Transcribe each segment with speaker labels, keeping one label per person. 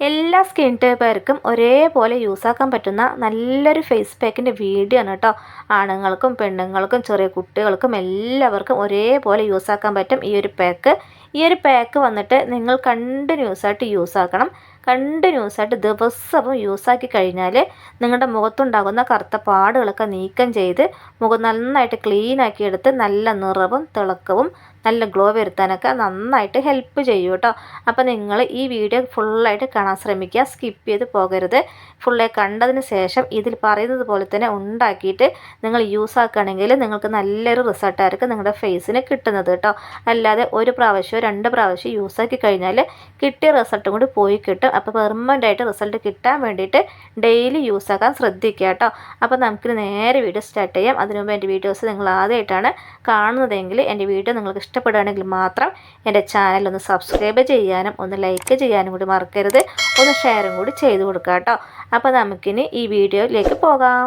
Speaker 1: എല്ലാ സ്കിൻ ടൈപ്പുകാർക്കും ഒരേപോലെ യൂസാക്കാൻ പറ്റുന്ന നല്ലൊരു ഫേസ് പാക്കിന്റെ വീഡിയോ ആണ് കേട്ടോ. ആണുങ്ങൾക്കും പെണ്ണുങ്ങൾക്കും ചെറിയ കുട്ടികൾക്കും എല്ലാവർക്കും ഒരേപോലെ യൂസാക്കാൻ പറ്റും ഈ ഒരു പാക്ക്. ഈ ഒരു പാക്ക് വന്നിട്ട് നിങ്ങൾ കണ്ടിന്യൂസ് ആയിട്ട് യൂസ് ആക്കണം കണ്ടിന്യൂസ് ആയിട്ട് ദിവസവും യൂസാക്കി കഴിഞ്ഞാൽ നിങ്ങളുടെ മുഖത്തുണ്ടാകുന്ന കറുത്ത പാടുകളൊക്കെ നീക്കം ചെയ്ത് മുഖം നന്നായിട്ട് ക്ലീൻ ആക്കി എടുത്ത് നല്ല നിറവും തിളക്കവും നല്ല ഗ്ലോ വരുത്താനൊക്കെ നന്നായിട്ട് ഹെൽപ്പ് ചെയ്യും കേട്ടോ. അപ്പോൾ നിങ്ങൾ ഈ വീഡിയോ ഫുള്ളായിട്ട് കാണാൻ ശ്രമിക്കുക. സ്കിപ്പ് ചെയ്ത് പോകരുത്. ഫുള്ളായി കണ്ടതിന് ശേഷം ഇതിൽ പറയുന്നത് പോലെ തന്നെ ഉണ്ടാക്കിയിട്ട് നിങ്ങൾ യൂസ് ആക്കുകയാണെങ്കിൽ നിങ്ങൾക്ക് നല്ലൊരു റിസൾട്ടായിരിക്കും നിങ്ങളുടെ ഫേസിന് കിട്ടുന്നത് കേട്ടോ. അല്ലാതെ ഒരു പ്രാവശ്യമോ രണ്ട് പ്രാവശ്യം യൂസ് ആക്കി കഴിഞ്ഞാൽ കിട്ടിയ റിസൾട്ടും കൂടി പോയി കിട്ടും. അപ്പോൾ പെർമനന്റ് ആയിട്ട് റിസൾട്ട് കിട്ടാൻ വേണ്ടിയിട്ട് ഡെയിലി യൂസ് ആക്കാൻ ശ്രദ്ധിക്കുക കേട്ടോ. അപ്പോൾ നമുക്ക് നേരെ വീഡിയോ സ്റ്റാർട്ട് ചെയ്യാം. അതിനുമുമ്പ് എന്റെ വീഡിയോസ് നിങ്ങൾ ആദ്യമായിട്ടാണ് കാണുന്നതെങ്കിൽ എന്റെ വീഡിയോ നിങ്ങൾക്ക് ഇഷ്ടപ്പെടുകയാണെങ്കിൽ മാത്രം എന്റെ ചാനൽ ഒന്ന് സബ്സ്ക്രൈബ് ചെയ്യാനും ഒന്ന് ലൈക്ക് ചെയ്യാനും കൂടി മറക്കരുത്. ഒന്ന് ഷെയറും കൂടി ചെയ്ത് കൊടുക്കുക കേട്ടോ. അപ്പോൾ നമുക്കിനി ഈ വീഡിയോയിലേക്ക് പോകാം.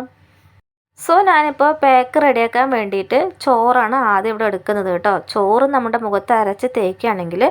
Speaker 1: സോ ഞാനിപ്പോൾ പാക്ക് റെഡിയാക്കാൻ വേണ്ടിയിട്ട് ചോറാണ് ആദ്യം ഇവിടെ എടുക്കുന്നത് കേട്ടോ. ചോറ് നമ്മുടെ മുഖത്ത് അരച്ച് തേക്കുകയാണെങ്കിൽ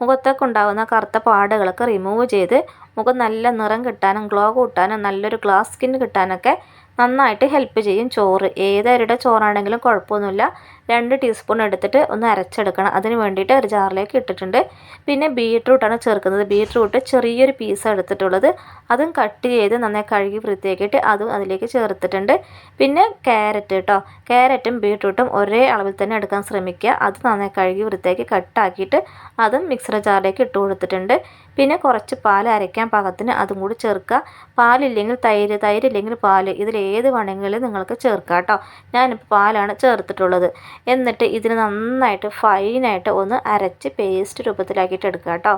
Speaker 1: മുഖത്തൊക്കെ ഉണ്ടാകുന്ന കറുത്ത പാടുകളൊക്കെ റിമൂവ് ചെയ്ത് മുഖം നല്ല നിറം കിട്ടാനും ഗ്ലോ കൂട്ടാനും നല്ലൊരു ഗ്ലാസ് സ്കിൻ കിട്ടാനൊക്കെ നന്നായിട്ട് ഹെൽപ്പ് ചെയ്യും ചോറ്. ഏതരിയുടെ ചോറാണെങ്കിലും കുഴപ്പമൊന്നുമില്ല. രണ്ട് ടീസ്പൂൺ എടുത്തിട്ട് ഒന്ന് അരച്ചെടുക്കണം. അതിന് വേണ്ടിയിട്ട് ഒരു ജാറിലേക്ക് ഇട്ടിട്ടുണ്ട്. പിന്നെ ബീട്രൂട്ടാണ് ചേർക്കുന്നത്. ബീട്രൂട്ട് ചെറിയൊരു പീസ് എടുത്തിട്ടുള്ളത്. അതും കട്ട് ചെയ്ത് നന്നായി കഴുകി വൃത്തിയാക്കിയിട്ട് അതും അതിലേക്ക് ചേർത്തിട്ടുണ്ട്. പിന്നെ ക്യാരറ്റ് കേട്ടോ ക്യാരറ്റും ബീട്രൂട്ടും ഒരേ അളവിൽ തന്നെ എടുക്കാൻ ശ്രമിക്കുക. അത് നന്നായി കഴുകി വൃത്തിയാക്കി കട്ടാക്കിയിട്ട് അതും മിക്സർ ജാറിലേക്ക് ഇട്ട് കൊടുത്തിട്ടുണ്ട്. പിന്നെ കുറച്ച് പാൽ അരയ്ക്കാൻ പാകത്തിന് അതും കൂടി ചേർക്കുക. പാലില്ലെങ്കിൽ തൈര് തൈരില്ലെങ്കിൽ പാൽ ഇതിൽ ഏത് വേണമെങ്കിലും നിങ്ങൾക്ക് ചേർക്കാം കേട്ടോ ഞാനിപ്പോൾ പാലാണ് ചേർത്തിട്ടുള്ളത്. എന്നിട്ട് ഇതിന് നന്നായിട്ട് ഫൈനായിട്ട് ഒന്ന് അരച്ച് പേസ്റ്റ് രൂപത്തിലാക്കിയിട്ട് എടുക്കുക കേട്ടോ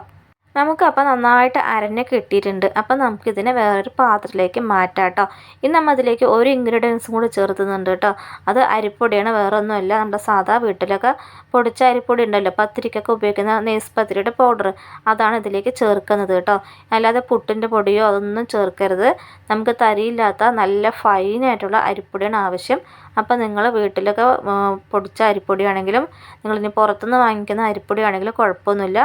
Speaker 1: നമുക്കപ്പോൾ നന്നായിട്ട് അരഞ്ഞ് കിട്ടിയിട്ടുണ്ട്. അപ്പം നമുക്കിതിനെ വേറൊരു പാത്രത്തിലേക്ക് മാറ്റാം കേട്ടോ. ഇനി നമ്മൾ അതിലേക്ക് ഒരു ഇൻഗ്രീഡിയൻസും കൂടി ചേർത്തുന്നുണ്ട് കേട്ടോ. അത് അരിപ്പൊടിയാണ് വേറെ ഒന്നുമല്ല നമ്മുടെ സാധാ വീട്ടിലൊക്കെ പൊടിച്ച അരിപ്പൊടി ഉണ്ടല്ലോ. പത്തിരിക്കൊക്കെ ഉപയോഗിക്കുന്ന നെയ്സ് പത്തിരിയുടെ പൗഡർ അതാണ് ഇതിലേക്ക് ചേർക്കുന്നത് കേട്ടോ. അല്ലാതെ പുട്ടിന്റെ പൊടിയോ അതൊന്നും ചേർക്കരുത്. നമുക്ക് തരിയില്ലാത്ത നല്ല ഫൈനായിട്ടുള്ള അരിപ്പൊടിയാണ് ആവശ്യം. അപ്പോൾ നിങ്ങൾ വീട്ടിലൊക്കെ പൊടിച്ച അരിപ്പൊടി ആണെങ്കിലും നിങ്ങളിനി പുറത്തുനിന്ന് വാങ്ങിക്കുന്ന അരിപ്പൊടി ആണെങ്കിലും കുഴപ്പമൊന്നുമില്ല.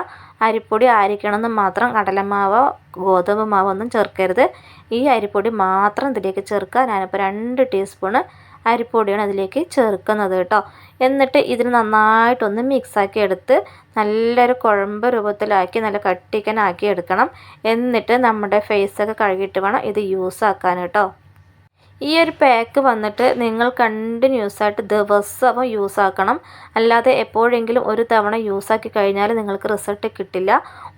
Speaker 1: അരിപ്പൊടി ആയിരിക്കണമെന്ന് മാത്രം കടലമാവോ ഗോതമ്പ് മാവോ ഒന്നും ചേർക്കരുത്. ഈ അരിപ്പൊടി മാത്രം ഇതിലേക്ക് ചേർക്കുക. ഞാനിപ്പോൾ രണ്ട് ടീസ്പൂണ് അരിപ്പൊടിയാണ് അതിലേക്ക് ചേർക്കുന്നത് കേട്ടോ. എന്നിട്ട് ഇതിന് നന്നായിട്ടൊന്ന് മിക്സാക്കി എടുത്ത് നല്ലൊരു കുഴമ്പ് രൂപത്തിലാക്കി നല്ല കട്ടിക്കനാക്കി എടുക്കണം. എന്നിട്ട് നമ്മുടെ ഫേസൊക്കെ കഴുകിയിട്ട് വേണം ഇത് യൂസ് ആക്കാൻ കേട്ടോ. ഈ ഒരു പാക്ക് വന്നിട്ട് നിങ്ങൾ കണ്ടിന്യൂസ് ആയിട്ട് ദിവസവും യൂസ് ആക്കണം. അല്ലാതെ എപ്പോഴെങ്കിലും ഒരു തവണ യൂസ് ആക്കി കഴിഞ്ഞാൽ നിങ്ങൾക്ക് റിസൾട്ട് കിട്ടില്ല.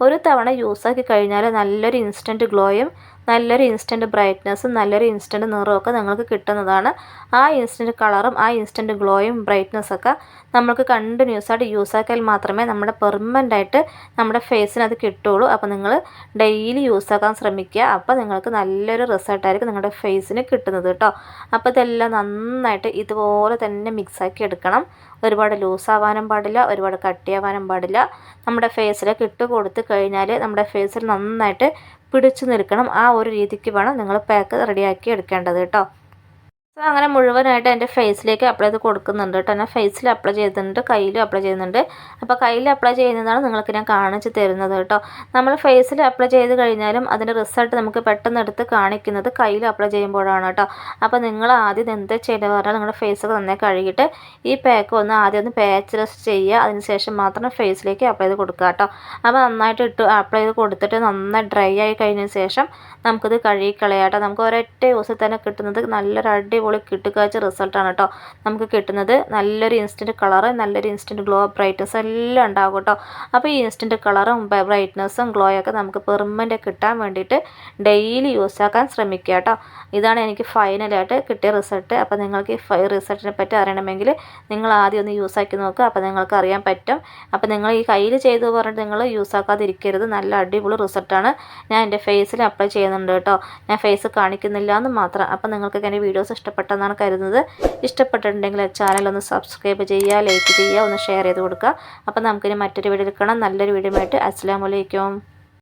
Speaker 1: ഒരു തവണ യൂസ് ആക്കി കഴിഞ്ഞാൽ നല്ലൊരു ഇൻസ്റ്റന്റ് ഗ്ലോയും നല്ലൊരു ഇൻസ്റ്റന്റ് ബ്രൈറ്റ്നസ്സും നല്ലൊരു ഇൻസ്റ്റന്റ് നിറമൊക്കെ നിങ്ങൾക്ക് കിട്ടുന്നതാണ്. ആ ഇൻസ്റ്റന്റ് കളറും ആ ഇൻസ്റ്റന്റ് ഗ്ലോയും ബ്രൈറ്റ്നസ്സൊക്കെ നമ്മൾക്ക് കണ്ടിന്യൂസ് ആയിട്ട് യൂസ് ആക്കിയാൽ മാത്രമേ നമ്മുടെ പെർമനന്റ് ആയിട്ട് നമ്മുടെ ഫേസിന് അത് കിട്ടുള്ളൂ. അപ്പോൾ നിങ്ങൾ ഡെയിലി യൂസ് ആക്കാൻ ശ്രമിക്കുക. അപ്പോൾ നിങ്ങൾക്ക് നല്ലൊരു റിസൾട്ടായിരിക്കും നിങ്ങളുടെ ഫേസിന് കിട്ടുന്നത്. കേട്ടോ അപ്പോൾ ഇതെല്ലാം നന്നായിട്ട് ഇതുപോലെ തന്നെ മിക്സാക്കി എടുക്കണം. ഒരുപാട് ലൂസാവാനും പാടില്ല ഒരുപാട് കട്ടിയാവാനും പാടില്ല. നമ്മുടെ ഫേസിലേക്ക് ഇട്ട് കൊടുത്തു കഴിഞ്ഞാൽ നമ്മുടെ ഫേസിൽ നന്നായിട്ട് പിടിച്ചു നിൽക്കണം. ആ ഒരു രീതിക്ക് വേണം നിങ്ങൾ പാക്ക് റെഡിയാക്കി എടുക്കേണ്ടത് കേട്ടോ സോ അങ്ങനെ മുഴുവനായിട്ട് എന്റെ ഫേസിലേക്ക് അപ്ലൈ ചെയ്ത് കൊടുക്കുന്നുണ്ട് കേട്ടോ. ഞാൻ ഫേസിൽ അപ്ലൈ ചെയ്യുന്നുണ്ട് കയ്യിലും അപ്ലൈ ചെയ്യുന്നുണ്ട്. അപ്പോൾ കയ്യിൽ അപ്ലൈ ചെയ്യുന്നതാണ് നിങ്ങൾക്ക് ഞാൻ കാണിച്ച് തരുന്നത് കേട്ടോ. നമ്മൾ ഫേസിൽ അപ്ലൈ ചെയ്ത് കഴിഞ്ഞാലും അതിന്റെ റിസൾട്ട് നമുക്ക് പെട്ടെന്ന് എടുത്ത് കാണിക്കുന്നത് കയ്യിൽ അപ്ലൈ ചെയ്യുമ്പോഴാണ് കേട്ടോ. അപ്പോൾ നിങ്ങൾ ആദ്യം എന്ത് ചെയ്യേണ്ടത് പറഞ്ഞാൽ നിങ്ങളുടെ ഫേസൊക്കെ നന്നായി കഴുകിയിട്ട് ഈ പാക്ക് ഒന്ന് ആദ്യം ഒന്ന് പാച്ച് റെസ്റ്റ് ചെയ്യുക. അതിനുശേഷം മാത്രം ഫേസിലേക്ക് അപ്ലൈ ചെയ്ത് കൊടുക്കുക കേട്ടോ. അപ്പോൾ നന്നായിട്ട് ഇട്ട് അപ്ലൈ ചെയ്ത് കൊടുത്തിട്ട് നന്നായി ഡ്രൈ ആയി കഴിഞ്ഞതിന് ശേഷം നമുക്കിത് കഴുകി കേട്ടോ. നമുക്ക് ഒരൊറ്റ യൂസിൽ തന്നെ കിട്ടുന്നത് നല്ലൊരു അടിപൊളി അടിപൊളി കിട്ടുകാഴ്ച റിസൾട്ടാണ് കേട്ടോ. നമുക്ക് കിട്ടുന്നത് നല്ലൊരു ഇൻസ്റ്റന്റ് കളറ് നല്ലൊരു ഇൻസ്റ്റന്റ് ഗ്ലോ ബ്രൈറ്റ്നസ് എല്ലാം ഉണ്ടാകും കേട്ടോ. അപ്പോൾ ഈ ഇൻസ്റ്റന്റ് കളറും ബ്രൈറ്റ്നസ്സും ഗ്ലോയൊക്കെ നമുക്ക് പെർമനന്റ് കിട്ടാൻ വേണ്ടിയിട്ട് ഡെയിലി യൂസ് ആക്കാൻ ശ്രമിക്കുക കേട്ടോ. ഇതാണ് എനിക്ക് ഫൈനലായിട്ട് കിട്ടിയ റിസൾട്ട് അപ്പോൾ നിങ്ങൾക്ക് ഈ റിസൾട്ടിനെ പറ്റി അറിയണമെങ്കിൽ നിങ്ങൾ ആദ്യം ഒന്ന് യൂസ് ആക്കി നോക്കുക. അപ്പോൾ നിങ്ങൾക്ക് അറിയാൻ പറ്റും. അപ്പോൾ നിങ്ങൾ ഈ കയ്യിൽ ചെയ്തു പറഞ്ഞിട്ട് നിങ്ങൾ യൂസ് ആക്കാതിരിക്കരുത്. നല്ല അടിപൊളി റിസൾട്ടാണ് ഞാൻ എന്റെ ഫേസിൽ അപ്ലൈ ചെയ്യുന്നുണ്ട് കേട്ടോ. ഞാൻ ഫേസ് കാണിക്കുന്നില്ല എന്ന് മാത്രം. അപ്പോൾ നിങ്ങൾക്ക് എന്റെ വീഡിയോസ് ഇഷ്ടപ്പെട്ടു ഇഷ്ടപ്പെട്ടെന്നാണ് കരുതുന്നത്. ഇഷ്ടപ്പെട്ടിട്ടുണ്ടെങ്കിൽ ചാനൽ ഒന്ന് സബ്സ്ക്രൈബ് ചെയ്യുക ലൈക്ക് ചെയ്യുക ഒന്ന് ഷെയർ ചെയ്ത് കൊടുക്കുക. അപ്പോൾ നമുക്കിനി മറ്റൊരു വീഡിയോ എടുക്കണം നല്ലൊരു വീഡിയോ ആയിട്ട്. അസ്സാം വലൈക്കും